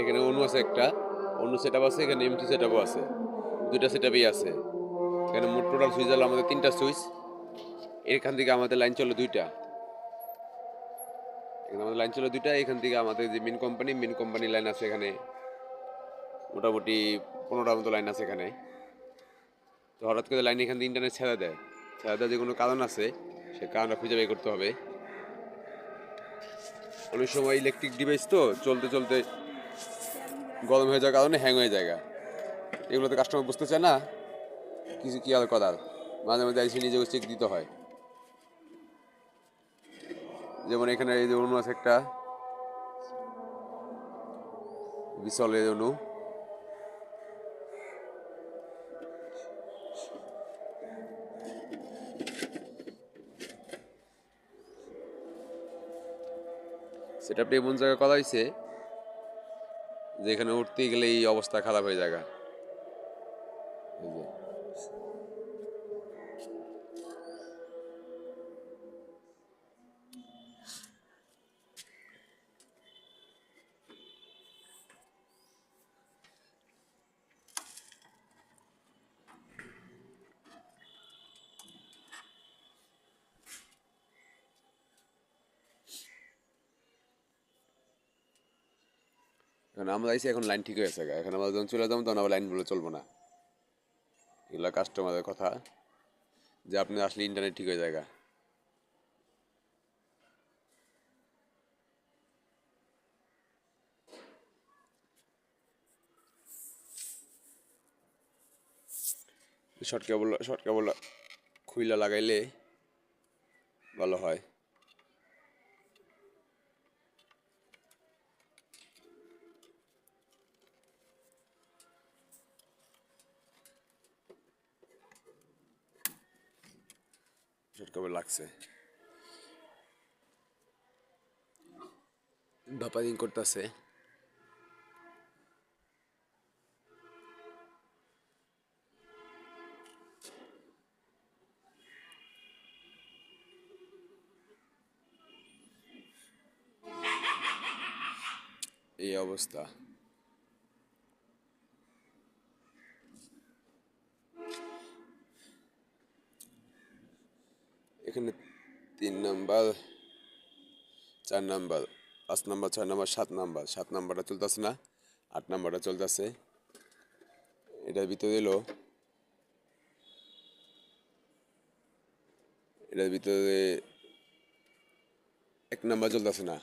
এখানে অনু আছে একটা অনু সেট আছে, এখানে এমটি সেট আছে। দুইটা সেট আছে। এখানে মোট টোটাল সুইচ হলো আমাদের তিনটা সুইচ এখান থেকে আমাদের লাইন চলে দুইটা। এখানে আমাদের লাইন চলে দুইটা, এখান থেকে আমাদের যে main company main company line আছে এখানে। মোটামুটি পনেরোটার মতো লাইন আছে এখানে। তো হঠাৎ করে লাইন এখান থেকে ইন্টারনেট ছেড়ে দেয়। ছেড়ে দেওয়ার যে কোনো কারণ আছে, সে কারণটা খুঁজে বের করতে হবে। অনেক সময় ইলেকট্রিক ডিভাইস তো চলতে চলতে গরম হয়ে যাওয়ার কারণে হ্যাং হয়ে যায় এগুলো তো কাস্টমার বুঝতে চায় না। কিছু কি আর করার? মাঝে মাঝে এসে নিজেকে চেক দিতে হয়। যেমন এখানে এই যে অনু আছে একটা। বিশলের অনু সেটা আপনি এমন জায়গায় করা হয়েছে যে এখানে উঠতে গেলে এই অবস্থা খারাপ হয়ে যায়। এখন আমরা আইসি, এখন লাইন ঠিক হয়ে গেছে এখন আমরা যখন চলে যাব, তখন আবার লাইনগুলো চলবো না। এগুলো কাস্টমারের কথা, যে আপনি আসলে ইন্টারনেট ঠিক হয়ে যায় শর্ট কেবল শর্ট কেবল খুইলা লাগাইলে ভালো হয়। শর্ট লাগছে ভাপারিং করতেছে এই অবস্থা এখানে তিন নাম্বার, চার নাম্বার, পাঁচ নাম্বার, ছয় নাম্বার, সাত নাম্বার। সাত নাম্বারটা চলতেছে না, আট নাম্বারটা চলতেছে। এটার ভিতরে এলো, এটার ভিতরে এক নাম্বার চলতেছে না।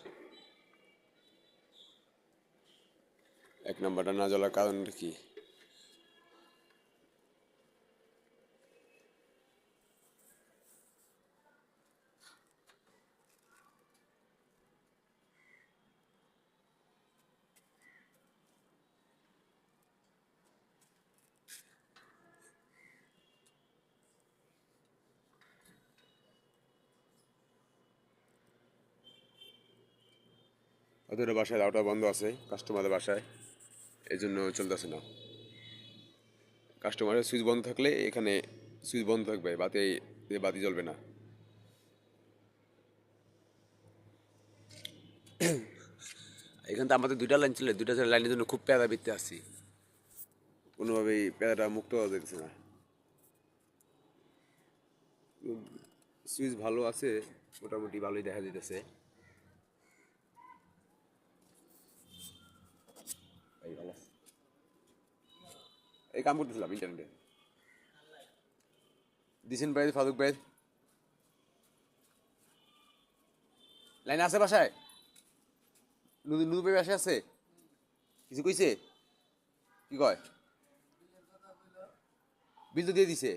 এক নাম্বারটা না জ্বলার কারণটা কি? ওদের বাসায় রাউটার বন্ধ আছে কাস্টমারের বাসায়। এই জন্য চলতেছে না। কাস্টমারের সুইচ বন্ধ থাকলে এখানে সুইচ বন্ধ থাকবে বাতি বাতি জ্বলবে না। এখান থেকে আমাদের দুইটা লাইন ছিল, দুইটা লাইনের জন্য খুব প্যারা বিতে আসছি। কোনোভাবেই প্যারাটা মুক্ত হওয়া যাচ্ছে না। সুইচ ভালো আছে, মোটামুটি ভালোই দেখা যেতেছে এই কাম করতেছিলাম ইন্টারনেটে দিছেন ভাই ফারুক লাইন আছে বাসায় নুদু নুদু বাসায় আছে কিছু কইছে কি কয় বিল তো দিয়ে দিছে